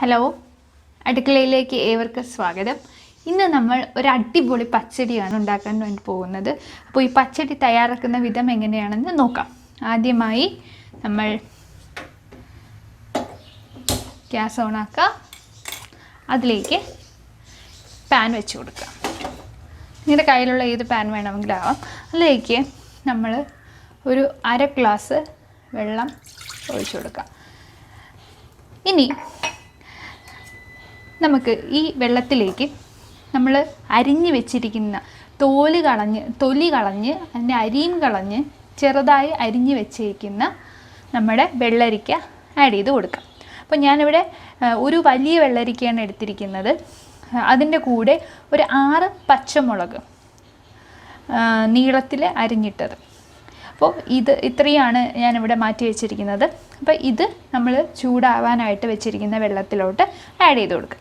Hello അടുക്കളയിലേക്ക് ഏവർക്കും സ്വാഗതം. ഇന്ന് നമ്മൾ ഒരു അടിപൊളി പച്ചടിയാണ് ഉണ്ടാക്കാൻ വേണ്ടി പോകുന്നത്. അപ്പോൾ ഈ പച്ചടി തയ്യാറാക്കുന്ന വിധം എങ്ങനെയാണെന്ന് നോക്കാം. ആദ്യമായി നമ്മൾ ഗ്യാസ് ഓണാക്കുക അതിലേക്ക് പാൻ വെച്ച് കൊടുക്കുക. നിങ്ങളുടെ കയ്യിലുള്ള ഏത് പാൻ വേണമെങ്കിലാവാം അതിലേക്ക് നമ്മൾ ഒരു അര ഗ്ലാസ് വെള്ളം ഒഴിച്ചു കൊടുക്കാം ഇനി നമുക്ക് ഈ വെള്ളത്തിലേക്ക് നമ്മൾ അരിഞ്ഞ് വെച്ചിരിക്കുന്ന തോൽ കളഞ്ഞ് തൊലി കളഞ്ഞ് അതിന്റെ അരിയും കളഞ്ഞ് ചെറുതായി അരിഞ്ഞ് വെച്ചിരിക്കുന്ന നമ്മുടെ വെള്ളരിക്ക ആഡ് ചെയ്ത് കൊടുക്കാം. അപ്പോൾ ഞാനിവിടെ ഒരു വലിയ വെള്ളരിക്കയാണ് എടുത്തിരിക്കുന്നത്. അതിന്റെ കൂടെ ഒരു ആറ് പച്ചമുളക് നീളത്തിൽ അരിഞ്ഞിട്ടത്. അപ്പോൾ ഇത് ഇത്രയാണ് ഞാനിവിടെ മാറ്റി വെച്ചിരിക്കുന്നത്. അപ്പോൾ ഇത് നമ്മൾ ചൂടാവാനായിട്ട് വെച്ചിരിക്കുന്ന വെള്ളത്തിലോട്ട് ആഡ് ചെയ്ത് കൊടുക്കുക.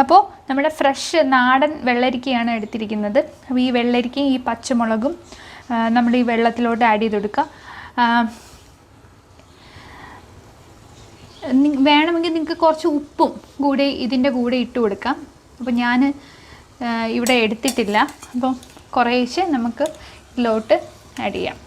അപ്പോൾ നമ്മുടെ ഫ്രഷ് നാടൻ വെള്ളരിക്കയാണ് എടുത്തിരിക്കുന്നത്. അപ്പോൾ ഈ വെള്ളരിക്കയും ഈ പച്ചമുളകും നമ്മൾ ഈ വെള്ളത്തിലോട്ട് ആഡ് ചെയ്ത് കൊടുക്കുക വേണമെങ്കിൽ നിങ്ങൾക്ക് കുറച്ച് ഉപ്പും കൂടി ഇതിന്റെ കൂടെ ഇട്ട് കൊടുക്കാം. അപ്പോൾ ഞാൻ ഇവിടെ എടുത്തിട്ടില്ല. അപ്പം കുറേശ്ശെ നമുക്ക് ഇതിലോട്ട് ആഡ് ചെയ്യാം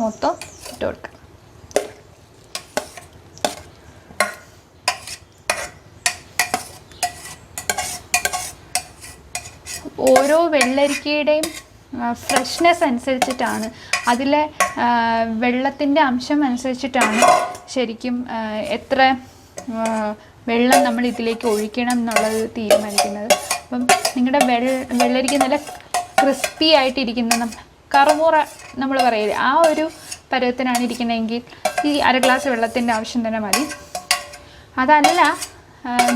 മൊത്തം ഇട്ട് കൊടുക്കാം ഓരോ വെള്ളരിക്കയുടെയും ഫ്രഷ്നെസ് അനുസരിച്ചിട്ടാണ്. അതിലെ വെള്ളത്തിന്റെ അംശം അനുസരിച്ചിട്ടാണ് ശരിക്കും എത്ര വെള്ളം നമ്മൾ ഇതിലേക്ക് ഒഴിക്കണം എന്നുള്ളത് തീരുമാനിക്കുന്നത്. അപ്പം നിങ്ങളുടെ വെള്ള വെള്ളരിക്ക നല്ല ക്രിസ്പി ആയിട്ടിരിക്കുന്ന കറുമുറ നമ്മൾ പറയുക ആ ഒരു പരുവത്തിനാണ് ഇരിക്കുന്നതെങ്കിൽ ഈ അര ഗ്ലാസ് വെള്ളത്തിന്റെ ആവശ്യം തന്നെ മതി. അതല്ല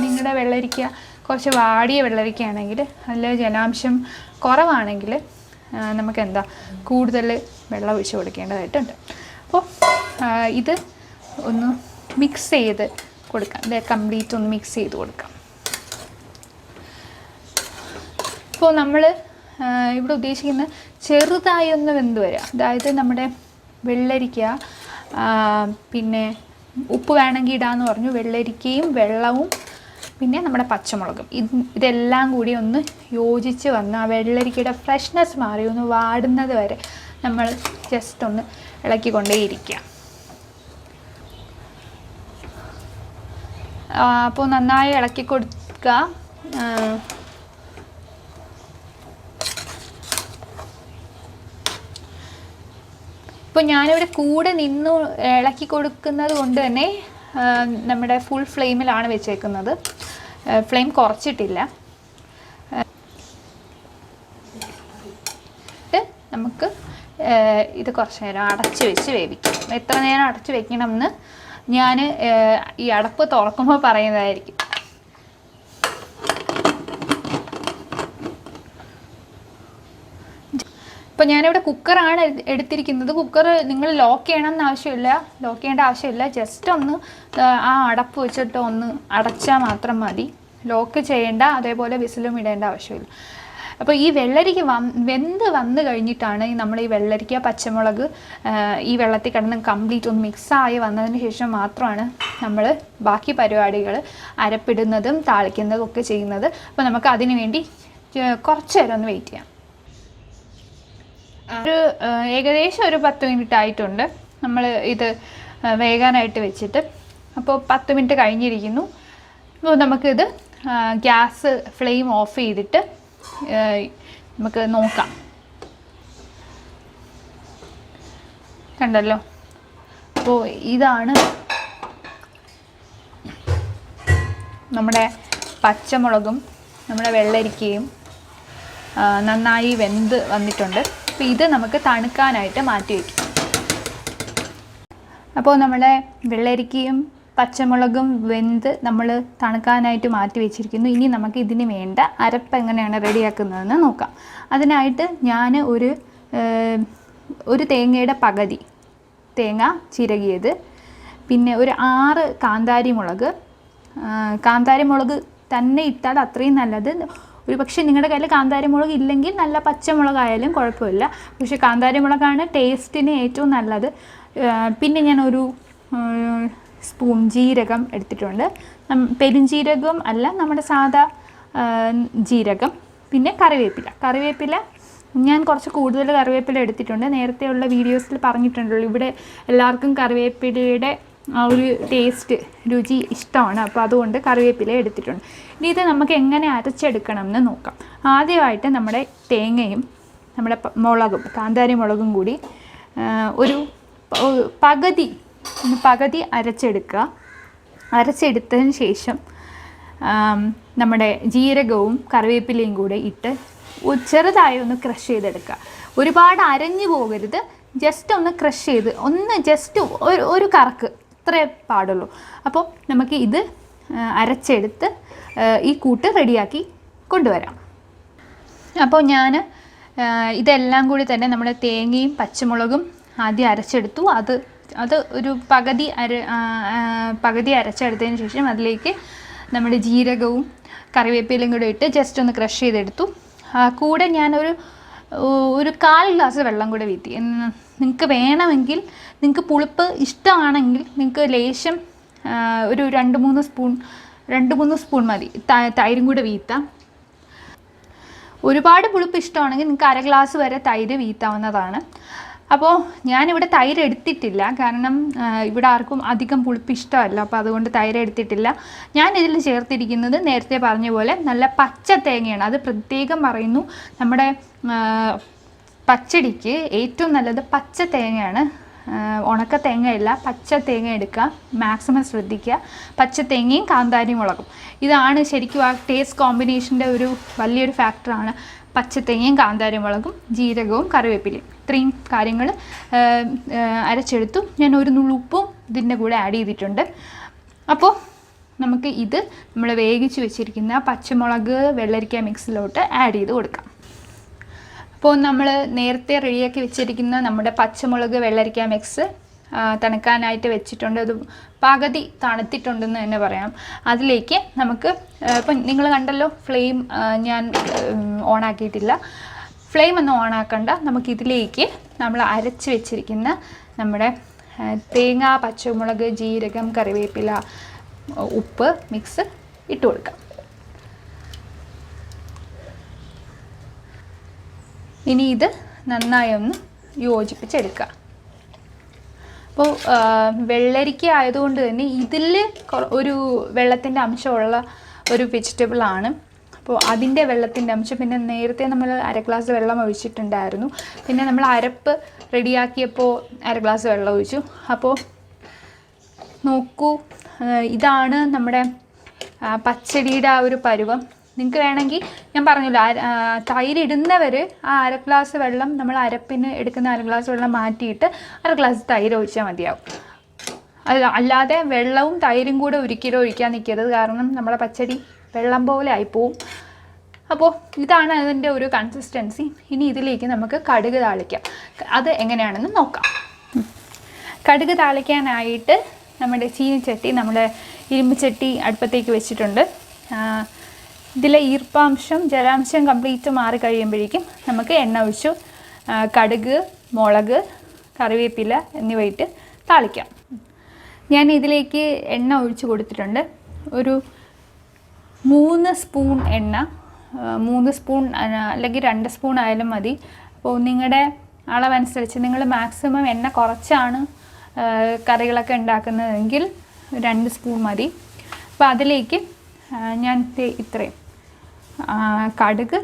നിങ്ങളുടെ വെള്ളരിക്ക കുറച്ച് വാടിയ വെള്ളരിക്കയാണെങ്കിൽ അതിൽ ജലാംശം കുറവാണെങ്കിൽ നമുക്ക് എന്താ കൂടുതൽ വെള്ളം ഒഴിച്ച് കൊടുക്കേണ്ടതായിട്ടുണ്ട്. അപ്പോൾ ഇത് ഒന്ന് മിക്സ് ചെയ്ത് കൊടുക്കാം. ഇത് കംപ്ലീറ്റ് ഒന്ന് മിക്സ് ചെയ്ത് കൊടുക്കാം. ഇപ്പോൾ നമ്മൾ ഇവിടെ ഉദ്ദേശിക്കുന്ന ചെറുതായി ഒന്ന് വെന്ത് വരിക അതായത് നമ്മുടെ വെള്ളരിക്ക പിന്നെ ഉപ്പ് വേണമെങ്കിൽ ഇടാന്ന് പറഞ്ഞു. വെള്ളരിക്കയും വെള്ളവും പിന്നെ നമ്മുടെ പച്ചമുളകും. ഇത് ഇതെല്ലാം കൂടി ഒന്ന് യോജിച്ച് വന്ന് ആ വെള്ളരിക്കയുടെ ഫ്രഷ്നെസ് മാറി ഒന്ന് വാടുന്നത് വരെ നമ്മൾ ജസ്റ്റ് ഒന്ന് ഇളക്കിക്കൊണ്ടേയിരിക്കുക. അപ്പോൾ നന്നായി ഇളക്കി കൊടുക്കുക. ഇപ്പോൾ ഞാനിവിടെ കൂടെ നിന്ന് ഇളക്കി കൊടുക്കുന്നത് കൊണ്ട് തന്നെ നമ്മുടെ ഫുൾ ഫ്ലെയിമിലാണ് വെച്ചേക്കുന്നത്. ഫ്ലെയിം കുറച്ചിട്ടില്ല. നമുക്ക് ഇത് കുറച്ച് നേരം അടച്ച് വെച്ച് വേവിക്കാം. എത്ര നേരം അടച്ച് വെക്കണമെന്ന് ഞാൻ ഈ അടപ്പ് തുറക്കുമ്പോൾ പറയുന്നതായിരിക്കും. ഇപ്പോൾ ഞാനിവിടെ കുക്കറാണ് എടു- എടുത്തിരിക്കുന്നത്. കുക്കർ നിങ്ങൾ ലോക്ക് ചെയ്യണം എന്ന് ആവശ്യമില്ല. ലോക്ക് ചെയ്യേണ്ട ആവശ്യമില്ല. ജസ്റ്റ് ഒന്ന് ആ അടപ്പ് വെച്ചിട്ട് ഒന്ന് അടച്ചാൽ മാത്രം മതി. ലോക്ക് ചെയ്യേണ്ട അതേപോലെ വിസിലും ഇടേണ്ട ആവശ്യമില്ല. അപ്പോൾ ഈ വെള്ളരിക്ക വന്ന് വെന്ത് വന്ന് കഴിഞ്ഞിട്ടാണ് നമ്മൾ ഈ വെള്ളരിക്ക പച്ചമുളക് ഈ വെള്ളത്തിൽ കിടന്ന് കംപ്ലീറ്റ് ഒന്ന് മിക്സായി വന്നതിന് ശേഷം മാത്രമാണ് നമ്മൾ ബാക്കി പരിപാടികൾ അരപ്പിടുന്നതും താളിക്കുന്നതും ഒക്കെ ചെയ്യുന്നത്. അപ്പോൾ നമുക്ക് അതിന് വേണ്ടി കുറച്ച് നേരം ഒന്ന് വെയിറ്റ് ചെയ്യാം. ഒരു ഏകദേശം ഒരു പത്ത് മിനിറ്റ് ആയിട്ടുണ്ട് നമ്മൾ ഇത് വേഗാനായിട്ട് വെച്ചിട്ട്. അപ്പോൾ പത്ത് മിനിറ്റ് കഴിഞ്ഞിരിക്കുന്നു. അപ്പോൾ നമുക്കിത് ഗ്യാസ് ഫ്ലെയിം ഓഫ് ചെയ്തിട്ട് നമുക്ക് നോക്കാം. കണ്ടല്ലോ? അപ്പോൾ ഇതാണ് നമ്മുടെ പച്ചമുളകും നമ്മുടെ വെള്ളരിക്കയും നന്നായി വെന്ത് വന്നിട്ടുണ്ട്. അപ്പോൾ ഇത് നമുക്ക് തണുക്കാനായിട്ട് മാറ്റി വയ്ക്കും. അപ്പോൾ നമ്മുടെ വെള്ളരിക്കയും പച്ചമുളകും വെന്ത് നമ്മൾ തണുക്കാനായിട്ട് മാറ്റി വെച്ചിരിക്കുന്നു. ഇനി നമുക്ക് ഇതിന് വേണ്ട അരപ്പ് എങ്ങനെയാണ് റെഡിയാക്കുന്നതെന്ന് നോക്കാം. അതിനായിട്ട് ഞാൻ ഒരു ഒരു തേങ്ങയുടെ പകുതി തേങ്ങ ചിരകിയത്. പിന്നെ ഒരു ആറ് കാന്താരി മുളക്. കാന്താരി മുളക് തന്നെ ഇട്ടാൽ അത്രയും നല്ലത്. ഒരു പക്ഷേ നിങ്ങളുടെ കയ്യിൽ കാന്താരി മുളക് ഇല്ലെങ്കിൽ നല്ല പച്ചമുളകായാലും കുഴപ്പമില്ല. പക്ഷേ കാന്താരി മുളകാണ് ടേസ്റ്റിന് ഏറ്റവും നല്ലത്. പിന്നെ ഉം, സ്പൂൺ ജീരകം എടുത്തിട്ടുണ്ട്. പെരുംജീരകം അല്ല നമ്മുടെ സാധാ ജീരകം പിന്നെ കറിവേപ്പില. കറിവേപ്പില ഞാൻ കുറച്ച് കൂടുതൽ കറിവേപ്പില എടുത്തിട്ടുണ്ട്. നേരത്തെയുള്ള വീഡിയോസിൽ പറഞ്ഞിട്ടുണ്ടല്ലോ ഇവിടെ എല്ലാവർക്കും കറിവേപ്പിലയുടെ ആ ഒരു ടേസ്റ്റ് രുചി ഇഷ്ടമാണ്. അപ്പോൾ അതുകൊണ്ട് കറിവേപ്പില എടുത്തിട്ടുണ്ട്. ഇനി ഇത് നമുക്ക് എങ്ങനെ അരച്ചെടുക്കണം എന്ന് നോക്കാം. ആദ്യമായിട്ട് നമ്മുടെ തേങ്ങയും നമ്മുടെ മുളകും കാന്താരി മുളകും കൂടി ഒരു പകുതി ഒന്ന് പകുതി അരച്ചെടുക്കുക. അരച്ചെടുത്തതിന് ശേഷം നമ്മുടെ ജീരകവും കറിവേപ്പിലയും കൂടെ ഇട്ട് ചെറുതായി ഒന്ന് ക്രഷ് ചെയ്തെടുക്കുക. ഒരുപാട് അരഞ്ഞു പോകരുത്. ജസ്റ്റ് ഒന്ന് ക്രഷ് ചെയ്ത് ഒന്ന് ജസ്റ്റ് ഒരു ഒരു കറക്ക് ഇത്രേ പാടുള്ളൂ. അപ്പോൾ നമുക്ക് ഇത് അരച്ചെടുത്ത് ഈ കൂട്ട് റെഡിയാക്കി കൊണ്ടുവരാം. അപ്പോൾ ഞാൻ ഇതെല്ലാം കൂടി തന്നെ നമ്മുടെ തേങ്ങയും പച്ചമുളകും ആദ്യം അരച്ചെടുത്തു. അത് അത് ഒരു പകുതി അര പകുതി അരച്ചെടുത്തതിന് ശേഷം അതിലേക്ക് നമ്മുടെ ജീരകവും കറിവേപ്പിലയും കൂടെ ഇട്ട് ജസ്റ്റ് ഒന്ന് ക്രഷ് ചെയ്തെടുത്തു. കൂടെ ഞാനൊരു ഒരു കാൽ ഗ്ലാസ് വെള്ളം കൂടെ വീത്തി നിങ്ങൾക്ക് വേണമെങ്കിൽ നിങ്ങൾക്ക് പുളിപ്പ് ഇഷ്ടമാണെങ്കിൽ നിങ്ങൾക്ക് ലേശം ഒരു രണ്ട് മൂന്ന് സ്പൂൺ രണ്ട് മൂന്ന് സ്പൂൺ മതി. തൈരും കൂടെ വീത്താം ഒരുപാട് പുളിപ്പ് ഇഷ്ടമാണെങ്കിൽ നിങ്ങൾക്ക് അര ഗ്ലാസ് വരെ തൈര് വീത്താവുന്നതാണ് അപ്പോൾ ഞാനിവിടെ തൈര് എടുത്തിട്ടില്ല. കാരണം ഇവിടെ ആർക്കും അധികം പുളിപ്പ് ഇഷ്ടമല്ല. അപ്പോൾ അതുകൊണ്ട് തൈര് എടുത്തിട്ടില്ല. ഞാൻ ഇതിൽ ചേർത്തിരിക്കുന്നത് നേരത്തെ പറഞ്ഞ പോലെ നല്ല പച്ച തേങ്ങയാണ്. അത് പ്രത്യേകം പറയുന്നു നമ്മുടെ പച്ചടിക്ക് ഏറ്റവും നല്ലത് പച്ച തേങ്ങയാണ്. ഉണക്ക തേങ്ങയല്ല പച്ച തേങ്ങ എടുക്കുക മാക്സിമം ശ്രദ്ധിക്കുക. പച്ച തേങ്ങയും കാന്താരി മുളകും. ഇതാണ് ശരിക്കും ആ ടേസ്റ്റ് കോമ്പിനേഷന്റെ ഒരു വലിയൊരു ഫാക്ടറാണ് പച്ച തേങ്ങയും കാന്താരി മുളകും ജീരകവും കറിവേപ്പിലയും. ഇത്രയും കാര്യങ്ങൾ അരച്ചെടുത്തു. ഞാൻ ഒരു നുളുപ്പും ഇതിന്റെ കൂടെ ആഡ് ചെയ്തിട്ടുണ്ട്. അപ്പോൾ നമുക്ക് ഇത് നമ്മൾ വേവിച്ച് വെച്ചിരിക്കുന്ന പച്ചമുളക് വെള്ളരിക്ക മിക്സിലോട്ട് ആഡ് ചെയ്ത് കൊടുക്കാം. അപ്പോൾ നമ്മൾ നേരത്തെ റെഡിയാക്കി വെച്ചിരിക്കുന്ന നമ്മുടെ പച്ചമുളക് വെള്ളരിക്ക മിക്സ് തണുക്കാനായിട്ട് വെച്ചിട്ടുണ്ട്. അത് പകുതി തണുത്തിട്ടുണ്ടെന്ന് തന്നെ പറയാം. അതിലേക്ക് നമുക്ക് ഇപ്പം നിങ്ങൾ കണ്ടല്ലോ ഫ്ലെയിം ഞാൻ ഓൺ ആക്കിയിട്ടില്ല. ഫ്ലെയിം ഒന്നും ഓണാക്കണ്ട ആക്കണ്ട. നമുക്കിതിലേക്ക് നമ്മൾ അരച്ച് വെച്ചിരിക്കുന്ന നമ്മുടെ തേങ്ങ പച്ചമുളക് ജീരകം കറിവേപ്പില ഉപ്പ് മിക്സ് ഇട്ട് കൊടുക്കാം. ഇനി ഇത് നന്നായി ഒന്ന് യോജിപ്പിച്ചെടുക്കുക. അപ്പോൾ വെള്ളരിക്ക ആയതുകൊണ്ട് തന്നെ ഇതിൽ ഒരു വെള്ളത്തിന്റെ അംശമുള്ള ഒരു വെജിറ്റബിൾ ആണ്. അപ്പോൾ അതിന്റെ വെള്ളത്തിന്റെ അംശം പിന്നെ നേരത്തെ നമ്മൾ അര ഗ്ലാസ് വെള്ളം ഒഴിച്ചിട്ടുണ്ടായിരുന്നു. പിന്നെ നമ്മൾ അരപ്പ് റെഡിയാക്കിയപ്പോൾ അര ഗ്ലാസ് വെള്ളം ഒഴിച്ചു. അപ്പോൾ നോക്കൂ ഇതാണ് നമ്മുടെ പച്ചടിയുടെ ആ ഒരു പരുവം. നിങ്ങൾക്ക് വേണമെങ്കിൽ ഞാൻ പറഞ്ഞല്ലോ തൈരിടുന്നവർ ആ, അര ഗ്ലാസ് വെള്ളം നമ്മൾ അരപ്പിന് എടുക്കുന്ന അര ഗ്ലാസ് വെള്ളം മാറ്റിയിട്ട് അര ഗ്ലാസ് തൈര് ഒഴിച്ചാൽ മതിയാവും. അല്ല അല്ലാതെ വെള്ളവും തൈരും കൂടെ ഒരിക്കലും ഒഴിക്കാൻ നിൽക്കരുത് കാരണം നമ്മളെ പച്ചടി വെള്ളം പോലെ ആയിപ്പോവും. അപ്പോൾ ഇതാണ് അതിന്റെ ഒരു കൺസിസ്റ്റൻസി ഇനി ഇതിലേക്ക് നമുക്ക് കടുക് താളിക്കാം. അത് എങ്ങനെയാണെന്ന് നോക്കാം. കടുക് താളിക്കാനായിട്ട് നമ്മുടെ ചീനിച്ചട്ടി നമ്മുടെ ഇരുമ്പ് ചട്ടി അടുപ്പത്തേക്ക് വെച്ചിട്ടുണ്ട്. ഇതിലെ ഈർപ്പാംശം ജലാംശം കംപ്ലീറ്റ് മാറി കഴിയുമ്പോഴേക്കും നമുക്ക് എണ്ണ ഒഴിച്ചു കടുക് മുളക് കറിവേപ്പില എന്നിവ ഇട്ട് താളിക്കാം. ഞാൻ ഇതിലേക്ക് എണ്ണ ഒഴിച്ചു കൊടുത്തിട്ടുണ്ട്. ഒരു മൂന്ന് സ്പൂൺ എണ്ണ മൂന്ന് സ്പൂൺ അല്ലെങ്കിൽ രണ്ട് സ്പൂൺ ആയാലും മതി. അപ്പോൾ നിങ്ങളുടെ അളവനുസരിച്ച് നിങ്ങൾ മാക്സിമം എണ്ണ കുറച്ചാണ് കറികളൊക്കെ ഉണ്ടാക്കുന്നതെങ്കിൽ രണ്ട് സ്പൂൺ മതി. അപ്പോൾ അതിലേക്ക് ഞാൻ ഇത്രയും. കടുക്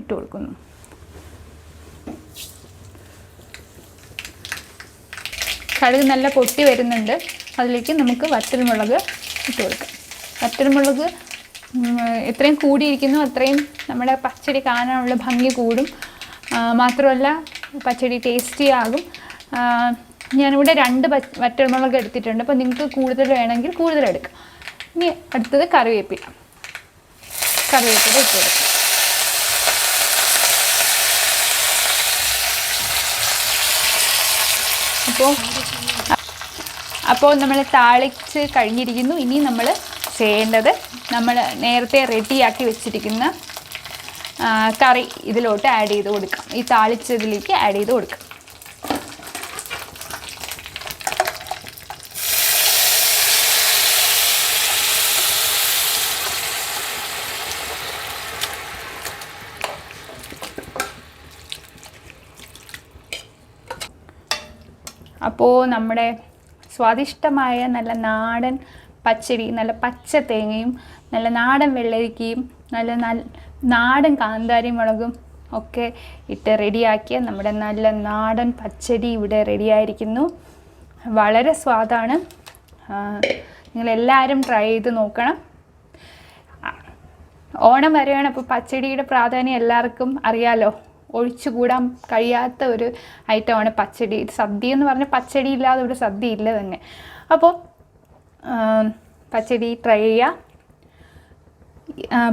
ഇട്ട് കൊടുക്കുന്നു. കടുക് നല്ല പൊട്ടി വരുന്നുണ്ട്. അതിലേക്ക് നമുക്ക് വറ്റൽമുളക് ഇട്ട് കൊടുക്കാം. വറ്റൽമുളക് എത്രയും കൂടിയിരിക്കുന്നു അത്രയും നമ്മുടെ പച്ചടി കാണാനുള്ള ഭംഗി കൂടും. മാത്രമല്ല പച്ചടി ടേസ്റ്റി ആകും. ഞാനിവിടെ രണ്ട് വറ്റൽമുളക് എടുത്തിട്ടുണ്ട്. അപ്പോൾ നിങ്ങൾക്ക് കൂടുതൽ വേണമെങ്കിൽ കൂടുതൽ എടുക്കാം. ഇനി അടുത്തത് കറിവേപ്പില. കറിവേപ്പില ഇട്ട് കൊടുക്കാം. അപ്പോൾ അപ്പോൾ നമ്മൾ താളിച്ച് കഴിഞ്ഞിരിക്കുന്നു. ഇനി നമ്മൾ ചെയ്യേണ്ടത് നമ്മൾ നേരത്തെ റെഡിയാക്കി വെച്ചിരിക്കുന്ന കറി ഇതിലോട്ട് ആഡ് ചെയ്ത് കൊടുക്കാം. ഈ താളിച്ചതിലേക്ക് ആഡ് ചെയ്ത് കൊടുക്കാം. അപ്പോൾ നമ്മുടെ സ്വാദിഷ്ടമായ നല്ല നാടൻ പച്ചരി നല്ല പച്ച തേങ്ങയും നല്ല നാടൻ വെള്ളരിക്കയും നല്ല നാടൻ കാന്താരി മുളകും ഒക്കെ ഇട്ട് റെഡിയാക്കിയ നമ്മുടെ നല്ല നാടൻ പച്ചരി ഇവിടെ റെഡിയായിരിക്കുന്നു. വളരെ സ്വാദാണ്. നിങ്ങളെല്ലാവരും ട്രൈ ചെയ്ത് നോക്കണം. ഓണം വരെയാണ്. അപ്പോൾ പച്ചടിയുടെ പ്രാധാന്യം എല്ലാവർക്കും അറിയാലോ. ഒഴിച്ചുകൂടാൻ കഴിയാത്ത ഒരു ഐറ്റമാണ് പച്ചടി. സദ്യ എന്ന് പറഞ്ഞാൽ പച്ചടി ഇല്ലാതെ ഒരു സദ്യ ഇല്ല തന്നെ. അപ്പോൾ പച്ചടി ട്രൈ ചെയ്യുക.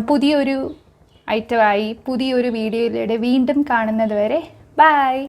പുതിയൊരു ഐറ്റമായി പുതിയൊരു വീഡിയോയിലൂടെ വീണ്ടും കാണുന്നത് വരെ. ബൈ